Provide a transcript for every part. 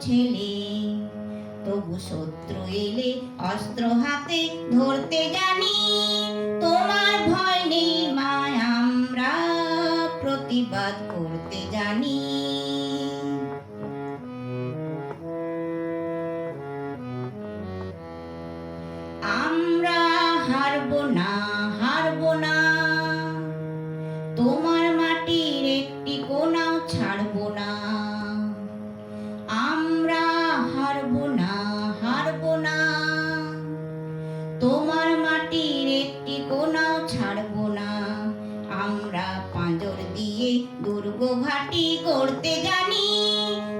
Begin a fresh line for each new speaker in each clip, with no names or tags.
ছেলে তবু শত্রু এলে অস্ত্র হাতে ধরতে জানি। তোমার ভয় নেই মায়, আমরা প্রতিবাদ করতে জানি। আমরা হারবো না হারবো না। তোমার আমরা হারবো না হারবো না। তোমার মাটির একটি কোনাও ছাড়বো না। আমরা পাঁজর দিয়ে দুর্গ ঘাটি করতে জানি।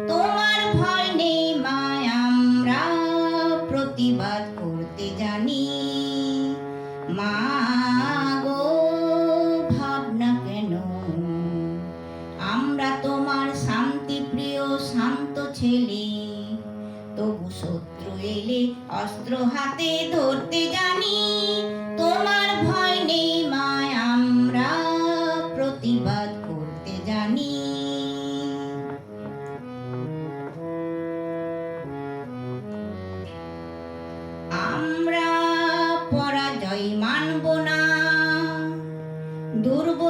তোমার ভয় নেই মায়, আমরা প্রতিবাদ করতে জানি। মা অস্ত্র হাতে ধরতে জানি, তোমার ভয় নেই মায়, আমরা প্রতিবাদ করতে জানি। আমরা পরাজয় মানব না দুর্বলতায়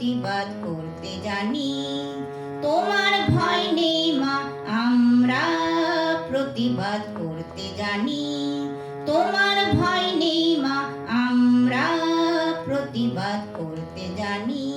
প্রতিবাদ করতে জানি। তোমার ভয় নেই মা, আমরা প্রতিবাদ করতে জানি। তোমার ভয় নেই মা, আমরা প্রতিবাদ করতে জানি।